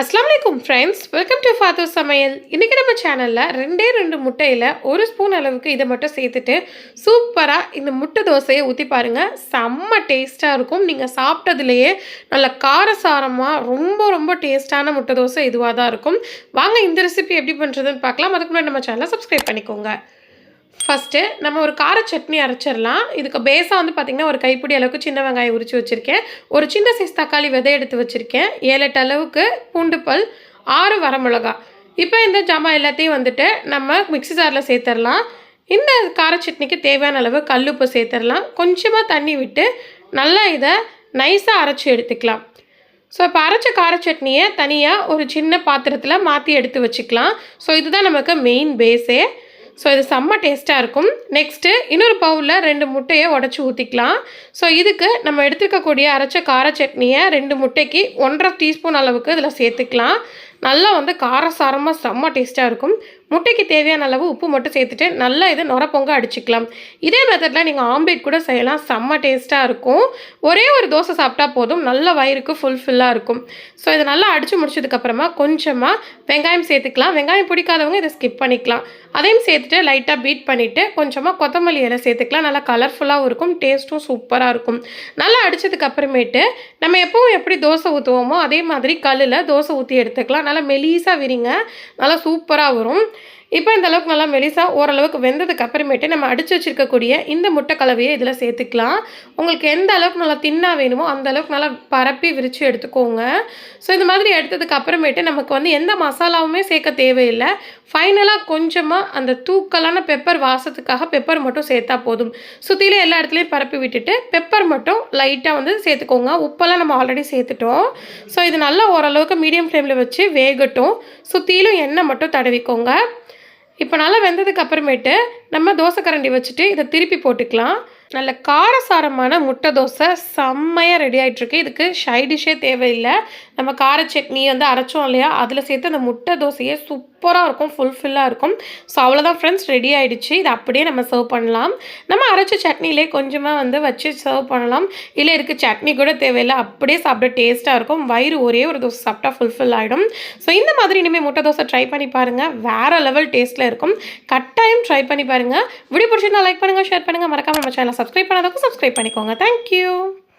அஸ்லாம் வலைக்கும் friends welcome to ஃபாத்து சமையல் இன்றைக்கி நம்ம சேனலில் ரெண்டே ரெண்டு முட்டையில் ஒரு ஸ்பூன் அளவுக்கு இதை மட்டும் சேர்த்துட்டு சூப்பராக இந்த முட்டை தோசையை ஊற்றி பாருங்கள் செம்ம டேஸ்ட்டாக இருக்கும். நீங்கள் சாப்பிட்டதுலேயே நல்ல காரசாரமாக ரொம்ப ரொம்ப டேஸ்ட்டான முட்டை தோசை இதுவாக தான் இருக்கும். வாங்க இந்த ரெசிபி எப்படி பண்ணுறதுன்னு பார்க்கலாம். அதுக்கு முன்னாடி நம்ம சேனலை சப்ஸ்கிரைப் பண்ணிக்கோங்க. ஃபஸ்ட்டு நம்ம ஒரு கார சட்னி அரைச்சிடலாம். இதுக்கு பேஸாக வந்து பார்த்திங்கன்னா ஒரு கைப்பிடி அளவுக்கு சின்ன வெங்காயம் உரித்து வச்சுருக்கேன். ஒரு சின்ன சைஸ் தக்காளி விதை எடுத்து வச்சுருக்கேன். ஏழு எட்டு அளவுக்கு பூண்டு பல் ஆறு வரமிளகா. இப்போ இந்த ஜாமான் எல்லாத்தையும் வந்துட்டு நம்ம மிக்ஸி ஜாரில் சேர்த்துடலாம். இந்த கார சட்னிக்கு தேவையான அளவு கல்லுப்பு சேர்த்துடலாம். கொஞ்சமாக தண்ணி விட்டு நல்லா இதை நைஸாக அரைச்சி எடுத்துக்கலாம். ஸோ இப்போ அரைச்ச கார சட்னியை தனியாக ஒரு சின்ன பாத்திரத்தில் மாற்றி எடுத்து வச்சுக்கலாம். ஸோ இதுதான் நமக்கு மெயின் பேஸே ஸோ இது செம்ம டேஸ்ட்டாக இருக்கும். நெக்ஸ்ட்டு இன்னொரு பவுலில் ரெண்டு முட்டையை உடச்சி ஊற்றிக்கலாம் ஸோ இதுக்கு நம்ம எடுத்துக்கக்கூடிய அரைச்ச கார சட்னியை ரெண்டு முட்டைக்கு ஒன்றரை டீஸ்பூன் அளவுக்கு இதில் சேர்த்துக்கலாம். நல்லா வந்து காரசாரமாக செம்ம டேஸ்ட்டாக இருக்கும். முட்டைக்கு தேவையான அளவு உப்பு மட்டும் சேர்த்துட்டு நல்லா இது நுரப்பொங்க பொங்க அடிச்சுக்கலாம். இதே மெத்தடில் நீங்கள் ஆம்லேட் கூட செய்யலாம். செம்ம டேஸ்ட்டாக இருக்கும். ஒரே ஒரு தோசை சாப்பிட்டா போதும். நல்ல வயிறுக்கு ஃபுல்ஃபில்லாக இருக்கும். ஸோ இதை நல்லா அடித்து முடிச்சதுக்கப்புறமா கொஞ்சமாக வெங்காயம் சேர்த்துக்கலாம். வெங்காயம் பிடிக்காதவங்க இதை ஸ்கிப் பண்ணிக்கலாம். அதையும் சேர்த்துட்டு லைட்டாக பீட் பண்ணிவிட்டு கொஞ்சமாக கொத்தமல்லி இலை சேர்த்துக்கலாம். நல்லா கலர்ஃபுல்லாகவும் இருக்கும். டேஸ்ட்டும் சூப்பராக இருக்கும். நல்லா அடித்ததுக்கு அப்புறமேட்டு நம்ம எப்பவும் எப்படி தோசை ஊற்றுவோமோ அதே மாதிரி கல்லில் தோசை ஊற்றி எடுத்துக்கலாம். நல்லா மெலீஸாக விரிங்க. நல்லா சூப்பராக வரும். இப்போ இந்த அளவுக்கு நல்லா மெலிசாக ஓரளவுக்கு வெந்ததுக்கு அப்புறமேட்டு நம்ம அடித்து வச்சுருக்கக்கூடிய இந்த முட்டை கலவையை இதில் சேர்த்துக்கலாம். உங்களுக்கு எந்த அளவுக்கு நல்லா தின்னாக வேணுமோ அந்த அளவுக்கு நல்லா பரப்பி விரித்து எடுத்துக்கோங்க. ஸோ இந்த மாதிரி எடுத்ததுக்கு அப்புறமேட்டு நமக்கு வந்து எந்த மசாலாவுமே சேர்க்க தேவையில்லை. ஃபைனலாக கொஞ்சமாக அந்த தூக்கலான பெப்பர் வாசத்துக்காக பெப்பர் மட்டும் சேர்த்தா போதும். சுற்றிலே எல்லா இடத்துலையும் பரப்பி விட்டுட்டு பெப்பர் மட்டும் லைட்டாக வந்து சேர்த்துக்கோங்க. உப்பெல்லாம் நம்ம ஆல்ரெடி சேர்த்துட்டோம். ஸோ இது நல்லா ஓரளவுக்கு மீடியம் ஃப்ளேமில் வச்சு வேகட்டும். சுற்றிலும் எண்ணெய் மட்டும் தடவிக்கோங்க. இப்போ நல்லா வெந்ததுக்கு அப்புறமேட்டு நம்ம தோசை கரண்டி வச்சுட்டு இதை திருப்பி போட்டுக்கலாம். நல்ல காரசாரமான முட்டை தோசை செம்மையாக ரெடி ஆகிட்டுருக்கு இதுக்கு ஷைடிஷே தேவையில்லை. நம்ம கார சட்னி வந்து அரைச்சோம் இல்லையா? அதில் சேர்த்து அந்த முட்டை தோசையை சூப் சூப்பராக இருக்கும் ஃபுல்ஃபில்லாக இருக்கும். ஸோ அவ்வளோதான் ஃப்ரெண்ட்ஸ் ரெடி ஆகிடுச்சு இது அப்படியே நம்ம சர்வ் பண்ணலாம். நம்ம அரைச்ச சட்னிலே கொஞ்சமாக வந்து வச்சு சர்வ் பண்ணலாம். இல்லை இருக்குது சட்னி கூட தேவையில்லை. அப்படியே சாப்பிட டேஸ்ட்டாக இருக்கும். வயிறு ஒரே ஒரு தோசை சாப்பிட்டா ஃபுல்ஃபில் ஆகிடும் ஸோ இந்த மாதிரி இனிமேல் முட்டை தோசை ட்ரை பண்ணி பாருங்கள் வேறு லெவல் டேஸ்ட்டில் இருக்கும். கட்டாயம் ட்ரை பண்ணி பாருங்கள் வீடியோ பிடிச்சிருந்தா லைக் பண்ணுங்கள் ஷேர் பண்ணுங்கள் மறக்காமல் நம்ம சேனலை சப்ஸ்கிரைப் பண்ணாதவங்க சப்ஸ்கிரைப் பண்ணிக்கோங்க. தேங்க்யூ